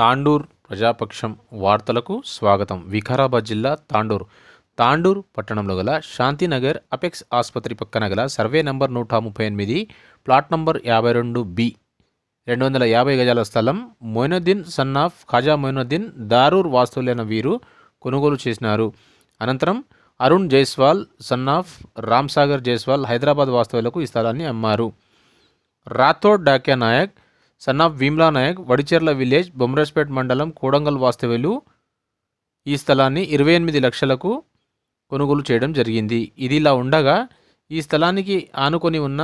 తాండూర్ ప్రజాపక్షం వార్తలకు స్వాగతం. వికారాబాద్ జిల్లా తాండూర్. తాండూర్ పట్టణంలో గల శాంతినగర్ అపెక్స్ ఆసుపత్రి పక్కన గల సర్వే నంబర్ నూట ముప్పై ఎనిమిది ప్లాట్ నంబర్ యాభై రెండు బి. రెండు వందల యాభై గజాల స్థలం మొయినుద్దీన్ సన్ ఆఫ్ ఖాజా మొయినుద్దీన్ దారూర్ వాస్తువులైన వీరు కొనుగోలు చేసినారు. అనంతరం అరుణ్ జైస్వాల్ సన్ ఆఫ్ జైస్వాల్ హైదరాబాద్ వాస్తవులకు ఈ స్థలాన్ని అమ్మారు. Rathod Dakya Nayak son of Bhimla Nayak Vadicherla village Bomraspet మండలం కూడంగల్ వాస్తవ్యులు. ఈ స్థలాన్ని ఇరవై ఎనిమిది లక్షలకు కొనుగోలు చేయడం జరిగింది. ఇది ఇలా ఉండగా ఈ స్థలానికి ఆనుకొని ఉన్న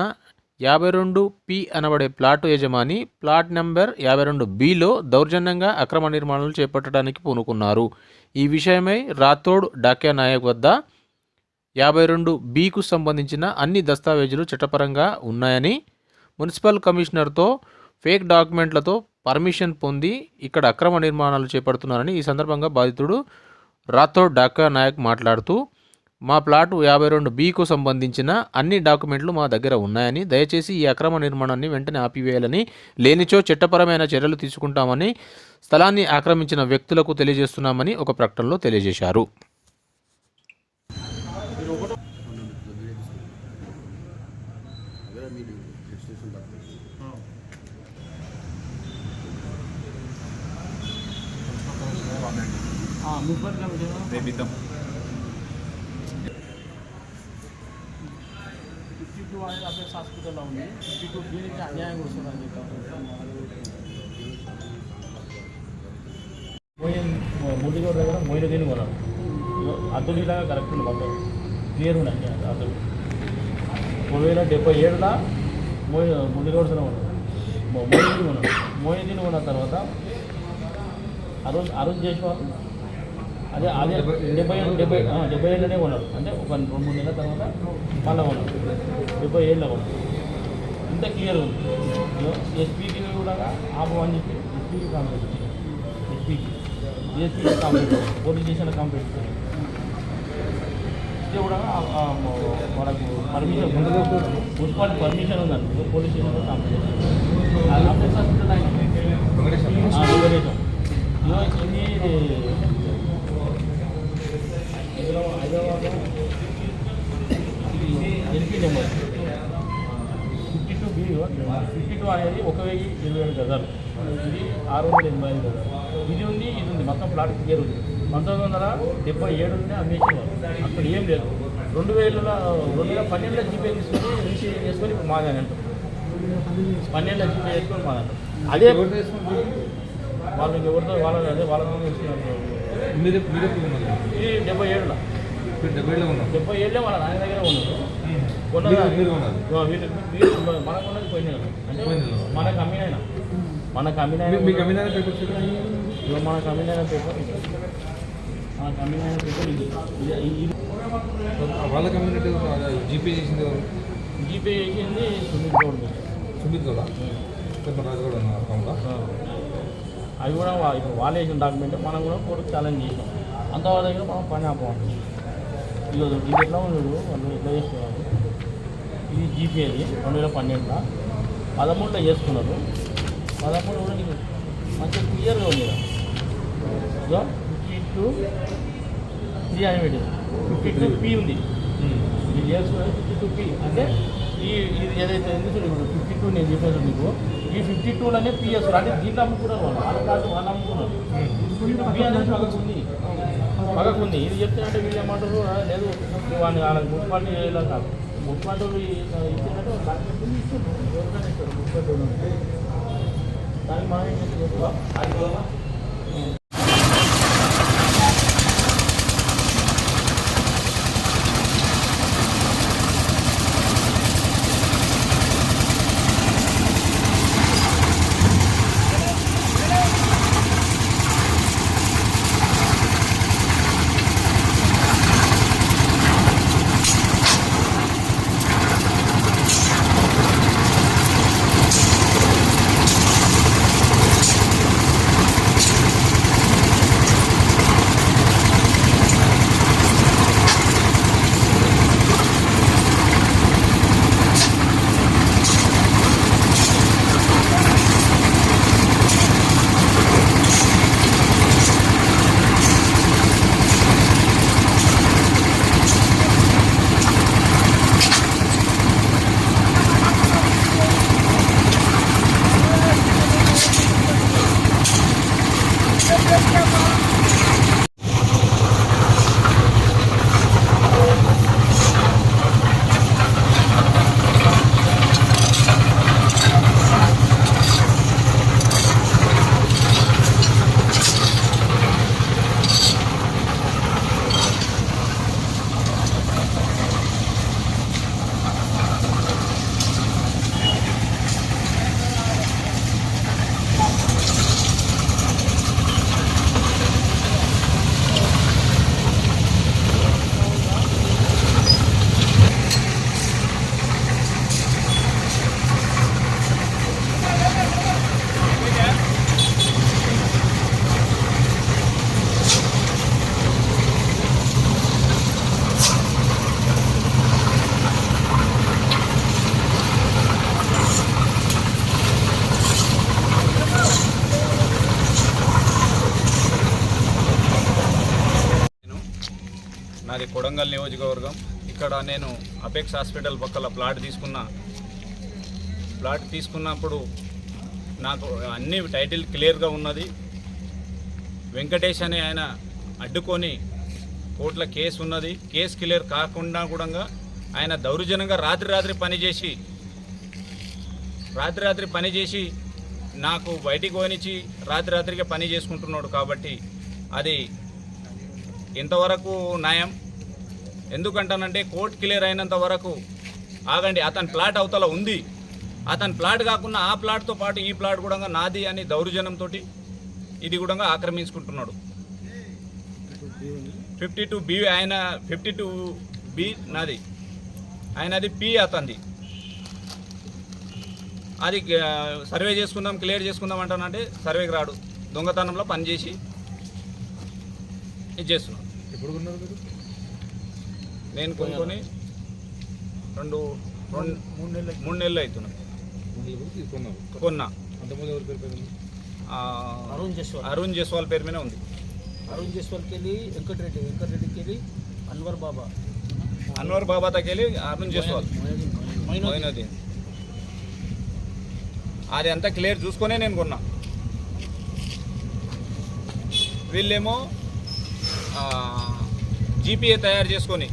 యాభై రెండు పి అనబడే ప్లాటు యజమాని ప్లాట్ నెంబర్ యాభై రెండు బిలో దౌర్జన్యంగా అక్రమ నిర్మాణాలు చేపట్టడానికి పూనుకున్నారు. ఈ విషయమై రాథోడ్ డాక్యా నాయక్ వద్ద యాభై రెండు బికు సంబంధించిన అన్ని దస్తావేజులు చట్టపరంగా ఉన్నాయని మున్సిపల్ కమిషనర్తో ఫేక్ డాక్యుమెంట్లతో పర్మిషన్ పొంది ఇక్కడ అక్రమ నిర్మాణాలు చేపడుతున్నారని ఈ సందర్భంగా బాధితుడు రాథోడ్ డాకా నాయక్ మాట్లాడుతూ మా ప్లాటు యాభై రెండు బికు సంబంధించిన అన్ని డాక్యుమెంట్లు మా దగ్గర ఉన్నాయని దయచేసి ఈ అక్రమ నిర్మాణాన్ని వెంటనే ఆపివేయాలని లేనిచో చట్టపరమైన చర్యలు తీసుకుంటామని స్థలాన్ని ఆక్రమించిన వ్యక్తులకు తెలియజేస్తున్నామని ఒక ప్రకటనలో తెలియజేశారు. మున్సిపల్ కమిషన్ రేపిద్దాం ఫిఫ్టీ టూ అనేది అఫేర్స్ హాస్పిటల్లో ఉంది ఫిఫ్టీ టూ దీనికి అన్యాయం వస్తుందని చెప్పారు మోయిన్ ముడిగోడు దగ్గర మోయిన దీన్ని కొన్నాడు అద్దులాగా కరెక్ట్ ఉంది మొత్తం క్లియర్ ఉన్నాయి అద్దులు మూడు వేల డెబ్బై ఏడులో మోయి ముడిగోడు సరే ఉన్నాడు మోయిన్ కొన్నాడు మోయిన్ దీన్ని కొన్న తర్వాత అరుణ్ అరుణ్ జైస్వాల్ అదే అదే డెబ్బై డెబ్బై డెబ్బై ఏళ్ళనే కొన్నాడు అంటే ఒక రెండు మూడు నెలల తర్వాత మళ్ళీ కొన్నాడు డెబ్బై ఏళ్ళలో కొన్నాడు ఇంత క్లియర్ ఉంది ఎస్పీకి కూడా ఆపమని చెప్పి ఎస్పీకి కంప్లైంట్ ఎస్పీకి డిఎస్పీకి కాంప్లీట్ పోలీస్ స్టేషన్ కాంప్లీట్ ఇస్తే కూడా ఆ- మనకు పర్మిషన్ మున్సిపాలిటీ పర్మిషన్ ఉందండి పోలీస్ స్టేషన్లో కాంప్లీట్ హాస్పిటల్ ఆయన ఆ, వెంకటేశం. ఇదిగో ఇది హైదరాబాద్ హైదరాబాద్లో ఇది LP number fifty two B fifty two అనేది ఒక వెయ్యి ఇరవై ఏడు గజాలు. ఇది ఆరు వందల ఎనభై ఐదు గజాలు. ఇది ఉంది ఇది ఉంది. మొత్తం ప్లాట్ క్లియర్ ఉంది. పంతొమ్మిది వందల డెబ్బై ఏడు నుండి అమ్మేసేవారు అక్కడ ఏం లేదు. రెండు వేల రెండు వేల పన్నెండులో జీపే తీసుకొని రిజిస్ట్రేషన్ చేసుకొని ఇప్పుడు మాదని అంటారు పన్నెండులో జీపే చేసుకొని మాదంటారు అదే వాళ్ళు ఎవరితో వాళ్ళ అదే వాళ్ళ మీరు ఇది డెబ్బై ఏడులో. డెబ్బై ఏళ్ళే వాళ్ళ నాయన దగ్గర ఉన్నారు మనకు ఉన్నది అంటే. మనకు అమ్మినైనా మనకు మనకు అమ్మినైన పేపర్ ఇది. మనకు అమ్మినైన పేపర్ ఇది వాళ్ళ కమ్యూనిటీ జీపే చేసింది ఎవరు? జీపే చేసింది సుమిత్ గౌడ్. సుమిత్ రాజు ఆ. అవి కూడా ఇప్పుడు వాళ్ళు వేసిన డాక్యుమెంట్. మనం కూడా కోర్టు ఛాలెంజ్ చేసాం అంతవరకు మనం పని ఆపమంటాం ఇది ఇది ఎట్లా ఉన్నాడు? వాళ్ళు ఎట్లా చేస్తున్నారు? ఇది జీపీఏది రెండు వేల పన్నెండులో పదమూడులో చేసుకున్నారు. పదమూడు కూడా నీకు మంచిగా క్లియర్గా ఉంది ఇదో fifty two three hundred fifty two P ఉంది. ఇది చేసుకున్నది ఫిఫ్టీ టూ పీ అంటే ఈ ఇది ఏదైతే ఎందుకు ఇప్పుడు ఫిఫ్టీ టూ నేను చెప్పాను మీకు ఈ ఫిఫ్టీ టూలోనే పిఎస్ అంటే దీంట్లో అమ్ముకున్నారు వాళ్ళు. వాళ్ళ కాదు వాళ్ళు అమ్ముకున్నారు ఫిఫ్టీ టూ పీ అనేది వాళ్ళకు ఉంది. పగకుంది. ఇది చెప్తే వీళ్ళు ఏమంటారు? లేదు వాళ్ళని వాళ్ళకి మున్సిపాలిటీ ఇలా కాదు. మున్సిపాలిటీ ఇచ్చినట్టు దానికి ఇస్తున్నారు ఎవరికైనా దానికి మనం నేను నాది కొడంగల్ నియోజకవర్గం. ఇక్కడ నేను అపెక్స్ హాస్పిటల్ పక్కల ప్లాట్ తీసుకున్నా. ప్లాట్ తీసుకున్నప్పుడు నాకు అన్ని టైటిల్ క్లియర్గా ఉన్నది. వెంకటేష్ అనే ఆయన అడ్డుకొని కోర్టుల కేసు ఉన్నది. కేసు క్లియర్ కాకుండా కూడా ఆయన దౌర్జన్యంగా రాత్రి రాత్రి పనిచేసి రాత్రి రాత్రి పని చేసి నాకు బయటికి పోనిచ్చి రాత్రి రాత్రికే పని చేసుకుంటున్నాడు కాబట్టి అది ఎంతవరకు న్యాయం? ఎందుకంటానంటే కోర్ట్ క్లియర్ అయినంత వరకు ఆగండి అతని ప్లాట్ అవతల ఉంది. అతని ప్లాట్ కాకుండా ఆ ప్లాట్తో పాటు ఈ ప్లాట్ కూడా నాది అని దౌర్జన్యంతో ఇది కూడా ఆక్రమించుకుంటున్నాడు. ఫిఫ్టీ టూ బి ఆయన ఫిఫ్టీ టూ బి నాది. ఆయనది పి అతంది అది సర్వే చేసుకుందాం క్లియర్ చేసుకుందాం అంటానంటే సర్వేకి రాడు. దొంగతనంలో పనిచేసి ఇది చేస్తున్నాడు. ఎప్పుడు నేను కొనుక్కొని రెండు రెండు మూడు నెలలు మూడు నెలలు అవుతున్నాయి కొన్నా. అరుణ్ జస్వాల్. అరుణ్ జస్వాల్ పేరు మీద ఉంది. అరుణ్ జస్వాల్కి వెళ్ళి వెంకటరెడ్డి వెంకటరెడ్డికి వెళ్ళి అన్వర్ బాబా. అన్వర్ బాబా తకెళ్ళి అరుణ్ జస్వాల్. మొయినుద్దీన్ అది అంతా క్లియర్ చూసుకొనే నేను కొన్నా. వీళ్ళేమో జీపీఏ తయారు చేసుకొని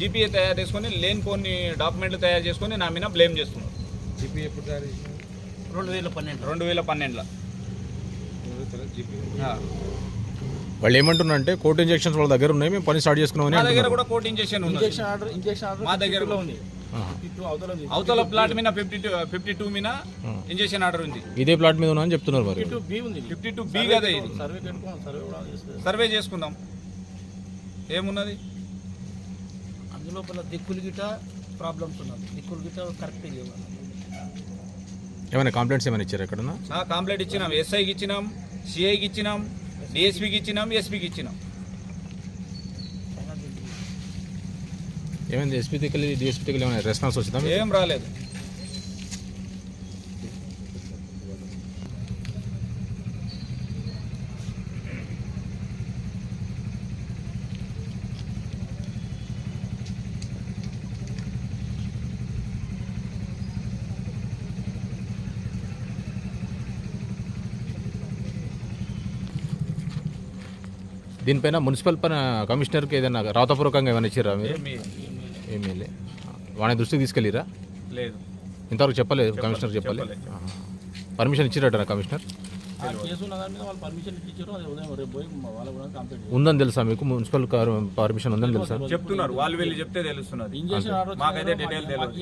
జీపీఏ తయారు చేసుకొని లేని కొన్ని డాక్యుమెంట్లు తయారు చేసుకొని నా మీద బ్లేమ్ చేస్తున్నారు. జీపీ ఎప్పుడు తయారు రెండు వేల పన్నెండు రెండు వేల పన్నెండులో. వాళ్ళు ఏమంటున్నారంటే కోర్టు ఇంజెక్షన్స్ వాళ్ళ దగ్గర ఉన్నాయి మేము పని స్టార్ట్ చేసుకున్నామని మా దగ్గర. కూడా కోర్టు ఇంజెక్షన్ ఉంది ఇంజక్షన్ ఆర్డర్ ఇంజక్షన్ ఆర్డర్ మా దగ్గర ఉంది. అవతల ప్లాట్ మీద ఫిఫ్టీ టూ ఫిఫ్టీ టూ మీద ఇంజెక్షన్ ఆర్డర్ ఉంది. ఇదే ప్లాట్ మీద ఉన్నా అని చెప్తున్నారు మరి. ఫిఫ్టీ టూ బి కదా ఇది. సర్వే చేసుకుందాం. ఏమున్నది? అందులోపల దిక్కులు గిట ప్రాబ్లమ్స్ ఉన్నది దిక్కులు గిట కరెక్ట్ లేవు. ఏమైనా కంప్లైంట్స్ ఏమైనా ఇచ్చారు ఎక్కడన్నా? ఆ కంప్లైంట్ ఇచ్చినాం. ఎస్ఐకి ఇచ్చినాం సిఐకి ఇచ్చినాం డిఎస్పీకి ఇచ్చినాం ఎస్పీకి ఇచ్చినాం. ఏమైంది? ఎస్పీ దగ్గర డిఎస్పీ దగ్గర ఏమైనా రెస్పాన్స్ వచ్చిందా? ఏం రాలేదు. దీనిపైన మున్సిపల్ పైన కమిషనర్కి ఏదైనా రాతపూర్వకంగా ఏమైనా ఇచ్చారా మీరు? ఏమీ లే వాడి దృష్టికి తీసుకెళ్ళిరా లేదు. ఇంతవరకు చెప్పలేదు కమిషనర్ చెప్పలే. పర్మిషన్ ఇచ్చిరట కమిషనర్? ఉందని తెలుసా మీకు? మున్సిపల్ పర్మిషన్ ఉందని తెలుసా? చెప్తున్నారు వాళ్ళు వీళ్ళు చెప్తే మాకైతే డీటెయిల్ తెలియదు